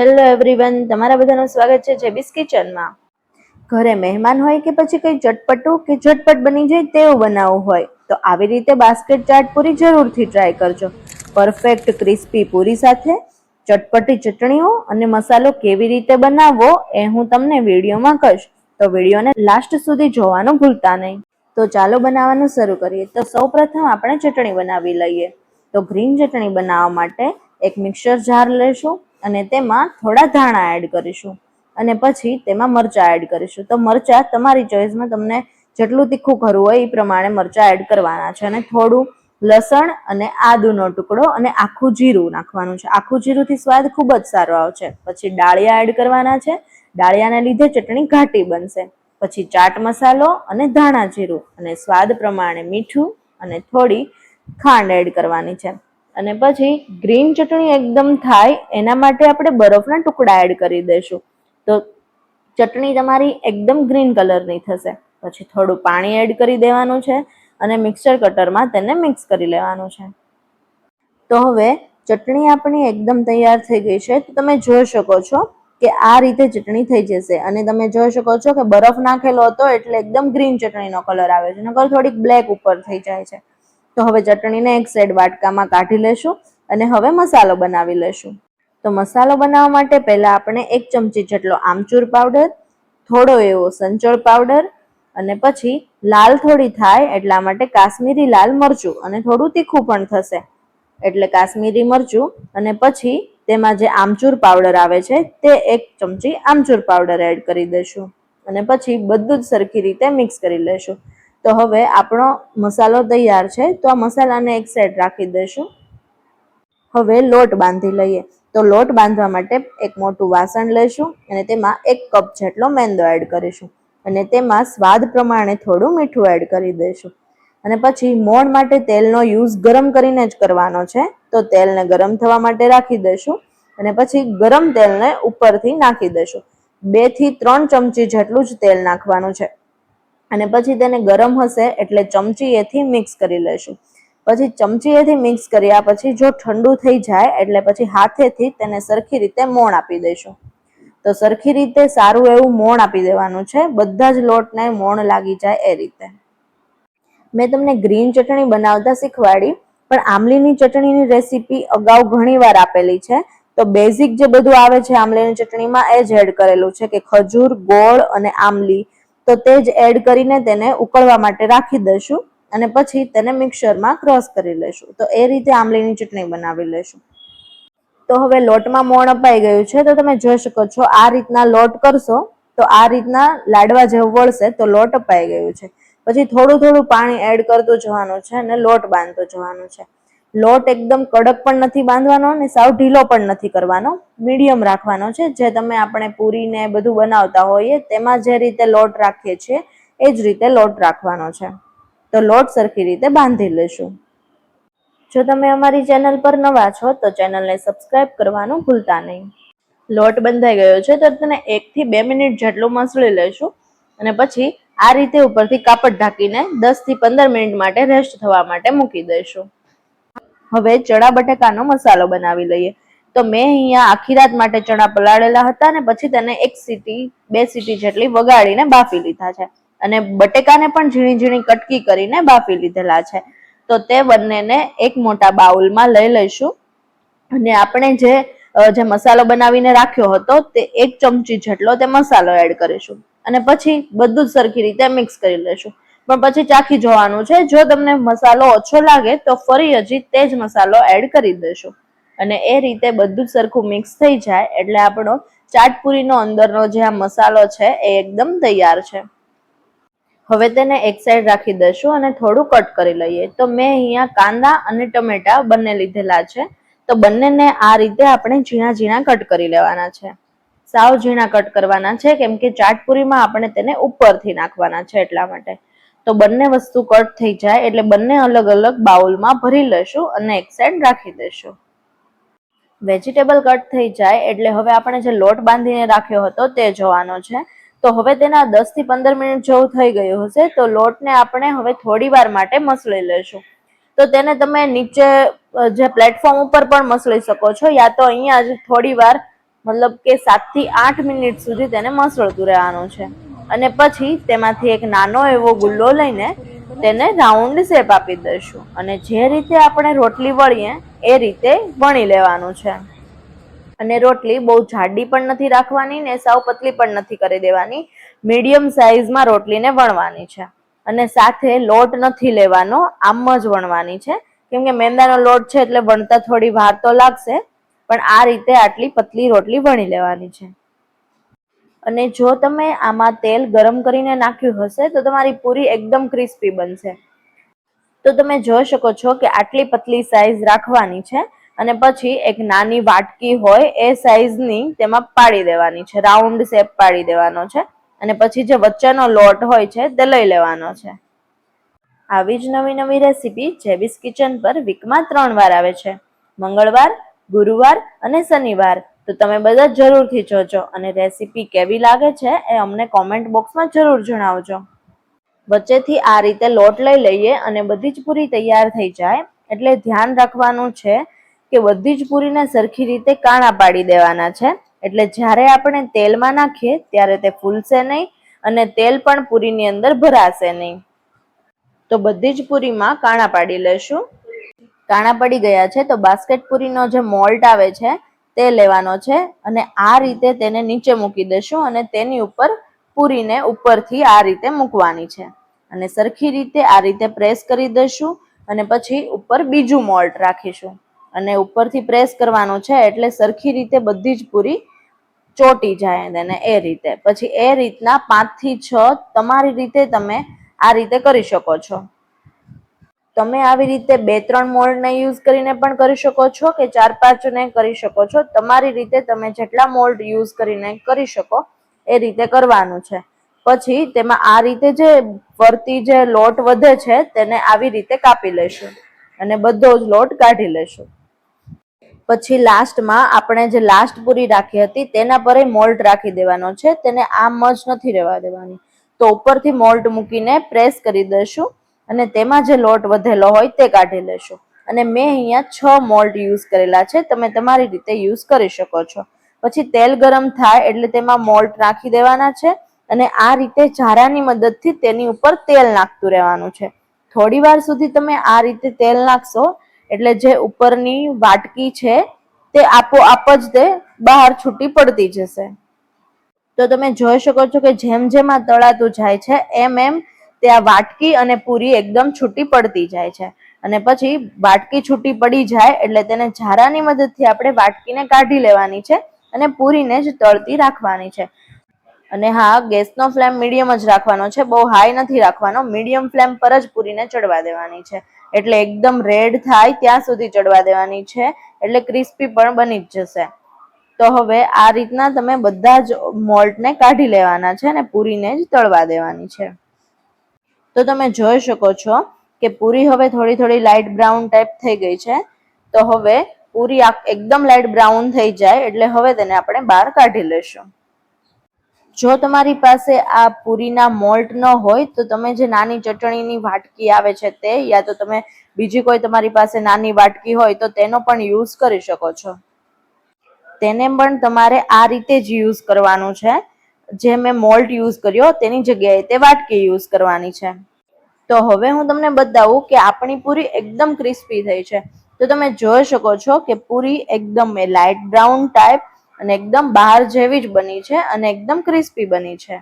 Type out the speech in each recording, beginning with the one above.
Hello everyone તમારા બધાનું સ્વાગત છે જેબીસ કિચનમાં ઘરે મહેમાન હોય કે પછી કંઈ ચટપટું કે ઝટપટ બની જાય તેવું બનાવવું હોય, તો આવી રીતે બાસ્કેટ ચાટ પૂરી જરૂરથી ટ્રાય કરજો. પરફેક્ટ ક્રિસ્પી પૂરી સાથે ચટપટી ચટણીઓ અને મસાલો કેવી રીતે બનાવવો એ હું તમને વિડીયોમાં કહીશ. તો વિડીયોને લાસ્ટ સુધી જોવાનું ભૂલતા નહીં. તો ચાલો બનાવવાનું શરૂ કરીએ. તો સૌપ્રથમ આપણે ચટણી બનાવી લઈએ. તો ગ્રીન ચટણી બનાવવા માટે એક મિક્સર જાર લેશું. અને તેમાં થોડા ધાણા એડ કરીશું. અને પછી તેમાં મરચાં એડ કરીશું. તો મરચાં તમારી ચોઈસમાં તમને જેટલું તીખું કરવું હોય એ પ્રમાણે મરચાં એડ કરવાના છે. અને થોડું લસણ અને આદુનો ટુકડો અને આખું જીરું નાખવાનું છે. આખું જીરુંથી સ્વાદ ખૂબ જ સારો આવશે. પછી ડાળિયા એડ કરવાના છે. ડાળિયાને લીધે ચટણી ઘાટી બનશે. પછી ચાટ મસાલો અને ધાણા જીરું. અને સ્વાદ પ્રમાણે મીઠું અને થોડી ખાંડ એડ કરવાની છે. અને પછી ગ્રીન ચટણી એકદમ થાય, એના માટે આપણે બરફના ટુકડા એડ કરી દઈશું. તો ચટણી તમારી એકદમ ગ્રીન કલરની થશે. પછી થોડું પાણી એડ કરી દેવાનું છે અને મિક્સર કટરમાં તેને મિક્સ કરી લેવાનું છે. તો હવે ચટણી આપણી એકદમ તૈયાર થઈ ગઈ છે. તો તમે જોઈ શકો છો કે આ રીતે ચટણી થઈ જશે. અને તમે જોઈ શકો છો કે બરફ નાખેલો હતો એટલે એકદમ ગ્રીન ચટણીનો કલર આવે છે. નકર થોડીક બ્લેક ઉપર થઈ જાય છે. તો હવે ચટણીને એક સાઈડ વાટકામાં કાઢી લેશું અને હવે મસાલો બનાવી લેશું. તો મસાલો બનાવવા માટે પહેલા આપણે એક ચમચી જેટલો આમચૂર પાવડર થોડો એવો સંચળ પાવડર અને પછી લાલ થોડી થાય એટલા માટે કાશ્મીરી લાલ મરચું અને થોડું તીખું પણ થશે. એટલે કાશ્મીરી મરચું અને પછી તેમાં જે આમચૂર પાવડર આવે છે તે એક ચમચી આમચૂર પાવડર એડ કરી દઈશું અને પછી બધું જ સરખી રીતે મિક્સ કરી લેશું. તો હવે આપણો મસાલો તૈયાર છે, તો આ મસાલાને એક સાઈડ રાખી દઈશું. હવે લોટ બાંધી લઈએ. તો લોટ બાંધવા માટે એક મોટું વાસણ લઈશું અને તેમાં એક કપ જેટલો મેંદો એડ કરીશું. અને તેમાં સ્વાદ પ્રમાણે થોડું મીઠું એડ કરી દઈશું. અને પછી મોણ માટે તેલનો યુઝ ગરમ કરીને જ કરવાનો છે, તો તેલને ગરમ થવા માટે રાખી દઈશું. અને પછી ગરમ તેલને ઉપરથી નાખી દઈશું. બેથી ત્રણ ચમચી જેટલું જ તેલ નાખવાનું છે. અને પછી તેને ગરમ હશે એટલે ચમચી એથી મિક્સ કરી લેશું. પછી ચમચી એથી મિક્સ કર્યા પછી જો ઠંડુ થઈ જાય એટલે પછી હાથેથી તેને સરખી રીતે મોણ આપી દઈશું તો સરખી રીતે સારું એવું મોણ આપી દેવાનું છે. બધા જ લોટને મોણ લાગી જાય એ રીતે. મેં તમને ગ્રીન ચટણી બનાવતા શીખવાડી, પણ આમલીની ચટણીની રેસીપી અગાઉ ઘણી વાર આપેલી છે. તો બેઝિક જે બધું આવે છે આમલીની ચટણીમાં એ જ એડ કરેલું છે કે ખજૂર, ગોળ અને આમલી તો તે જ એડ કરીને તેને ઉકળવા માટે રાખી દઈશું અને પછી તેને મિક્સરમાં ક્રોસ કરી લઈશું. તો એ રીતે આમલીની ચટણી બનાવી લઈશું. તો હવે લોટમાં મોણ અપાઈ ગયું છે, તો તમે જોઈ શકો છો આ રીતના લોટ કરશો, તો આ રીતના લાડવા જેવું વળશે, તો લોટ અપાઈ ગયું છે. પછી થોડું થોડું પાણી એડ કરતું જવાનું છે અને લોટ બાંધતો જવાનું છે. લોટ એકદમ કડક પણ નથી બાંધવાનો અને સાવ ઢીલો પણ નથી કરવાનો. મીડિયમ રાખવાનો છે. જે તમે આપણે પૂરીને બધું બનાવતા હોઈએ, તેમાં જે રીતે લોટ રાખીએ છીએ, એ જ રીતે લોટ રાખવાનો છે. તો લોટ સરખી રીતે બાંધી લેશું. જો તમે અમારી ચેનલ પર નવા છો, તો ચેનલને સબસ્ક્રાઇબ કરવાનું ભૂલતા નહીં. લોટ બંધાઈ ગયો છે, તો તેને એકથી બે મિનિટ જેટલું મસળી લેશું અને પછી આ રીતે ઉપરથી કાપડ ઢાંકીને દસથી પંદર મિનિટ માટે રેસ્ટ થવા માટે મૂકી દઈશું. હવે ચણા બટેકાનો મસાલો બનાવી લઈએ. તો મેં અહીંયા આખી રાત માટે ચણા પલાળેલા હતા ને પછી તેને એક સીટી, બે સીટી જેટલી વગાડીને બાફી લીધા છે. અને બટેકાને પણ ઝીણી ઝીણી કટકી કરીને બાફી લીધેલા છે. તો તે બંનેને એક મોટા બાઉલમાં લઈ લઈશું. અને આપણે જે જે મસાલો બનાવીને રાખ્યો હતો તે એક ચમચી જેટલો તે મસાલો એડ કરીશું. અને પછી બધું જ સરખી રીતે મિક્સ કરી લેશું પણ પછી ચાખી જોવાનું છે. જો તમને મસાલો ઓછો લાગે તો ફરી હજી તે જ મસાલો એડ કરી દેશું. અને એ રીતે બધું જ સરખું મિક્સ થઈ જાય એટલે આપણો ચાટપુરીનો અંદરનો જે આ મસાલો છે એ એકદમ તૈયાર છે. હવે તેને એક સાઈડ રાખી દઈશું અને થોડું કટ કરી લઈએ. તો મેં અહીંયા કાંદા અને ટમેટા બંને લીધેલા છે. તો બંનેને આ રીતે આપણે ઝીણા ઝીણા કટ કરી લેવાના છે. સાવ ઝીણા કટ કરવાના છે, કેમ કે ચાટપુરીમાં આપણે તેને ઉપરથી નાખવાના છે એટલા માટે. તો બંને વસ્તુ કટ થઈ જાય એટલે બંને અલગ અલગ બાઉલમાં ભરી લેશું અને એક સાઈડ રાખી દઈશું વેજીટેબલ કટ થઈ જાય એટલે હવે આપણે જે લોટ બાંધીને રાખ્યો હતો તે જોવાનો છે. તો હવે તેના દસથી પંદર મિનિટ જેવું થઈ ગયું હશે તો લોટને આપણે હવે થોડી વાર માટે મસળી લેશું. તો તેને તમે નીચે જે પ્લેટફોર્મ ઉપર પણ મસળી શકો છો યા તો અહીંયા જ થોડી વાર, મતલબ કે સાતથી આઠ મિનિટ સુધી તેને મસળતું રહેવાનું છે. અને પછી તેમાંથી એક નાનો એવો ગુલ્લો લઈને તેને રાઉન્ડ શેપ આપી દઈશું. અને જે રીતે આપણે રોટલી વળીએ, એ રીતે વણી લેવાનું છે. અને રોટલી બહુ જાડી પણ નથી રાખવાની ને સાવ પતલી પણ નથી કરી દેવાની. મીડિયમ સાઇઝમાં રોટલીને વણવાની છે. અને સાથે લોટ નથી લેવાનો, આમ જ વણવાની છે. કેમ કે મેંદાનો લોટ છે એટલે વણતા થોડી વાર તો લાગશે, પણ આ રીતે આટલી પતલી રોટલી વણી લેવાની છે. અને જો તમે આમાં તેલ ગરમ કરીને નાખ્યું હશે, તો તમારી પૂરી એકદમ ક્રિસ્પી બનશે. તો તમે જોઈ શકો છો કે આટલી પતલી સાઈઝ રાખવાની છે અને પછી એક નાની વાટકી હોય એ સાઈઝની તેમાં પાડી દેવાની છે. રાઉન્ડ શેપ પાડી દેવાનો છે અને પછી જે વચ્ચેનો લોટ હોય છે તે લઈ લેવાનો છે. આવી જ નવી નવી રેસીપી જેબીસ કિચન પર વીકમાં ત્રણ વાર આવે છે. મંગળવાર, ગુરુવાર અને શનિવાર. તો તમે બધા જરૂરથી જોજો અને રેસીપી કેવી લાગે છે એ અમને કોમેન્ટ બોક્સમાં જરૂર જણાવજો. વચ્ચેથી આ રીતે લોટ લઈ લઈએ અને બધી જ પૂરી તૈયાર થઈ જાય. એટલે ધ્યાન રાખવાનું છે કે બધી જ પૂરીને સરખી રીતે કાણા પાડી દેવાના છે. એટલે જ્યારે આપણે તેલમાં નાખીએ ત્યારે તે ફૂલશે નહીં અને તેલ પણ પૂરીની અંદર ભરાશે નહીં. તો બધી જ પૂરીમાં કાણા પાડી લેશું. કાણા પડી ગયા છે તો બાસ્કેટ પૂરીનો જે મોલ્ટ આવે છે તે લેવાનો છે અને આ રીતે તેને નીચે મૂકી દેશું અને તેની ઉપર પૂરીને ઉપરથી આ રીતે મૂકવાની છે. અને સરખી રીતે આ રીતે પ્રેસ કરી દઈશું અને પછી ઉપર બીજું મોલ્ટ રાખીશું. અને ઉપરથી પ્રેસ કરવાનું છે એટલે સરખી રીતે બધી જ પૂરી ચોટી જાય તેને એ રીતે. પછી એ રીતના પાંચથી છ તમારી રીતે તમે આ રીતે કરી શકો છો. તમે આવી રીતે બે, ત્રણ મોલ્ડને યુઝ કરીને પણ કરી શકો છો કે ચાર પાંચને કરી શકો છો. તમારી રીતે તમે જેટલા મોલ્ડ યુઝ કરીને કરી શકો એ રીતે કરવાનું છે. પછી તેમાં આ રીતે જે ફરતી જે લોટ વધે છે તેને આવી રીતે કાપી લેશું અને બધો જ લોટ કાઢી લેશું. પછી લાસ્ટમાં આપણે જે લાસ્ટ પૂરી રાખી હતી તેના પર મોલ્ટ રાખી દેવાનો છે. તેને આમ જ નથી રહેવા દેવાની. તો ઉપરથી મોલ્ટ મૂકીને પ્રેસ કરી દઈશું અને તેમાં જે લોટ વધેલો હોય તે કાઢી લેશો. અને મેં અહીંયા છ મોલ્ટ યુઝ કરેલા છે. તમે તમારી રીતે યુઝ કરી શકો છો. પછી તેલ ગરમ થાય એટલે તેમાં મોલ્ટ નાખી દેવાના છે અને આ રીતે ઝારાની મદદથી તેની ઉપર તેલ નાખતું રહેવાનું છે. થોડી વાર સુધી તમે આ રીતે તેલ નાખશો એટલે જે ઉપરની વાટકી છે તે આપોઆપ જ તે બહાર છૂટી પડતી જશે. તો તમે જોઈ શકો છો કે જેમ જેમ આ તળાતું જાય છે, એમ એમ તે આ વાટકી અને પૂરી એકદમ છૂટી પડતી જાય છે. અને પછી વાટકી છૂટી પડી જાય એટલે તેને ઝારાની મદદથી આપણે વાટકીને કાઢી લેવાની છે અને પૂરીને જ તળતી રાખવાની છે. અને હા, ગેસનો ફ્લેમ મીડિયમ જ રાખવાનો છે. બહુ હાઈ નથી રાખવાનો. મીડિયમ ફ્લેમ પર જ પૂરીને ચડવા દેવાની છે. એટલે એકદમ રેડ થાય ત્યાં સુધી ચડવા દેવાની છે. એટલે ક્રિસ્પી પણ બની જ જશે. તો હવે આ રીતના તમે બધા જ મોલ્ટને કાઢી લેવાના છે અને પૂરીને જ તળવા દેવાની છે. તો તમે જોઈ શકો છો કે પૂરી હવે થોડી થોડી લાઇટ બ્રાઉન ટાઈપ થઈ ગઈ છે. તો હવે પૂરી એકદમ લાઇટ બ્રાઉન થઈ જાય એટલે હવે તેને આપણે બહાર કાઢી લેશું જો તમારી પાસે આ પૂરીના મોલ્ટ ન હોય તો તમે જે નાની ચટણીની વાટકી આવે છે તે યા તો તમે બીજી કોઈ તમારી પાસે નાની વાટકી હોય તો તેનો પણ યુઝ કરી શકો છો. તેને પણ તમારે આ રીતે જ યુઝ કરવાનું છે. જે મેં મોલ્ટ યુઝ કર્યો તેની જગ્યાએ તે વાટકી યુઝ કરવાની છે. તો હવે હું તમને બતાવું કે આપણી પૂરી એકદમ ક્રિસ્પી થઈ છે. તો તમે જોઈ શકો છો કે પૂરી એકદમ લાઇટ બ્રાઉન ટાઈપ અને એકદમ બહાર જેવી જ બની છે અને એકદમ ક્રિસ્પી બની છે.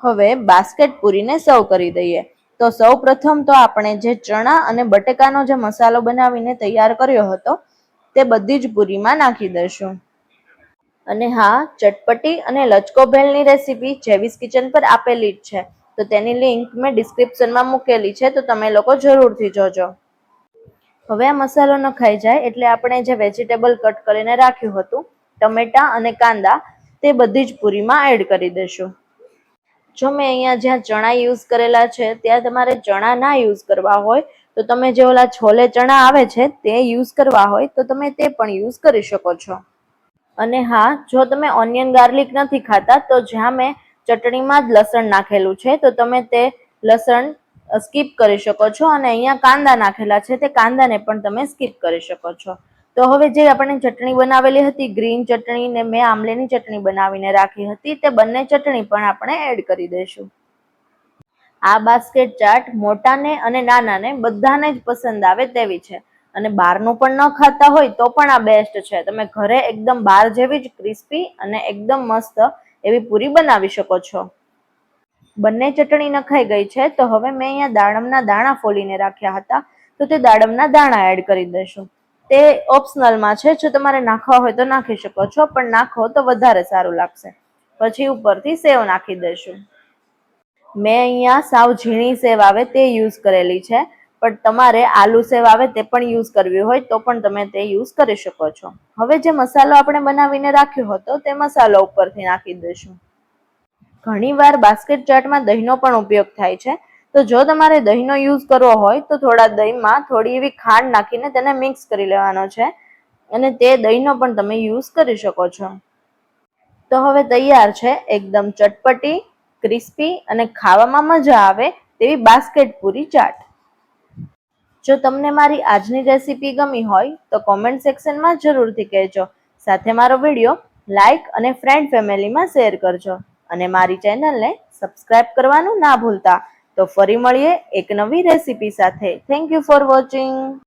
હવે બાસ્કેટ પૂરીને સર્વ કરી દઈએ. તો સૌ પ્રથમ તો આપણે જે ચણા અને બટેકાનો જે મસાલો બનાવીને તૈયાર કર્યો હતો, તે બધી જ પૂરીમાં નાખી દઈશું. અને હા, ચટપટી અને લચકો ભેલની રેસીપી જેવીસ કિચન પર આપેલી જ છે. તો તેની લિંક મેં ડિસ્ક્રિપ્શનમાં મૂકેલી છે, તો તમે લોકો જરૂરથી જોજો. હવે આ મસાલો નખાઈ જાય એટલે આપણે જે વેજીટેબલ કટ કરીને રાખ્યું હતું, ટમેટા અને કાંદા, તે બધી જ પૂરીમાં એડ કરી દઈશું. જો મેં અહીંયા જ્યાં ચણા યુઝ કરેલા છે, ત્યાં તમારે ચણા ના યુઝ કરવા હોય, તો તમે જે ઓલા છોલે ચણા આવે છે, તે યુઝ કરવા હોય, તો તમે તે પણ યુઝ કરી શકો છો. અને હા, જો તમે ઓનિયન ગાર્લિક નથી ખાતા, તો જ્યાં મેં ચટણીમાં જ લસણ નાખેલું છે, તો તમે તે લસણ સ્કીપ કરી શકો છો અને અહીંયા કાંદા નાખેલા છે, તે કાંદાને પણ તમે સ્કીપ કરી શકો છો. તો હવે જે આપણે ચટણી બનાવેલી હતી, ગ્રીન ચટણી ને મેં આમલેની ચટણી બનાવીને રાખી હતી, તે બંને ચટણી પણ આપણે એડ કરી દઈશું. આ બાસ્કેટ ચાટ મોટાને અને નાનાને બધાને જ પસંદ આવે તેવી છે. અને બહારનું પણ ન ખાતા હોય તો પણ આ બેસ્ટ છે. તમે ઘરે એકદમ બહાર જેવી જ ક્રિસ્પી અને એકદમ મસ્ત એવી પૂરી બનાવી શકો છો. બંને ચટણી નખાઈ ગઈ છે, તો હવે મેં અહીંયા દાડમના દાણા ફોલીને રાખ્યા હતા, તો તે દાડમના દાણા એડ કરી દઈશું. તે ઓપ્શનલમાં છે, જો તમારે નાખવા હોય તો નાખી શકો છો, પણ નાખો તો વધારે સારું લાગશે. પછી ઉપરથી સેવ નાખી દઈશું. મેં અહીંયા સાવ ઝીણી સેવ આવે તે યુઝ કરેલી છે પણ તમારે આલુ સેવ આવે તે પણ યુઝ કરવી હોય તો પણ તમે તે યુઝ કરી શકો છો. હવે જે મસાલો આપણે બનાવીને રાખ્યો હતો તે મસાલો ઉપરથી નાખી દઈશું. ઘણીવાર બાસ્કેટ ચાટમાં દહીંનો પણ ઉપયોગ થાય છે. તો જો તમારે દહીંનો યુઝ કરવો હોય તો થોડા દહીંમાં થોડી એવી ખાંડ નાખીને તેને મિક્સ કરી લેવાનો છે. અને તે દહીંનો પણ તમે યુઝ કરી શકો છો. તો હવે તૈયાર છે એકદમ ચટપટી ક્રિસ્પી અને ખાવામાં મજા આવે તેવી બાસ્કેટ પૂરી ચાટ જો તમને મારી આજની રેસીપી ગમી હોય, તો કોમેન્ટ સેક્શનમાં જરૂરથી કહેજો. સાથે મારો વીડિયો લાઇક અને ફ્રેન્ડ ફેમિલીમાં શેર કરજો. અને મારી ચેનલને સબસ્ક્રાઇબ કરવાનું ના ભૂલતા. તો ફરી મળીએ એક નવી રેસીપી સાથે. Thank you for watching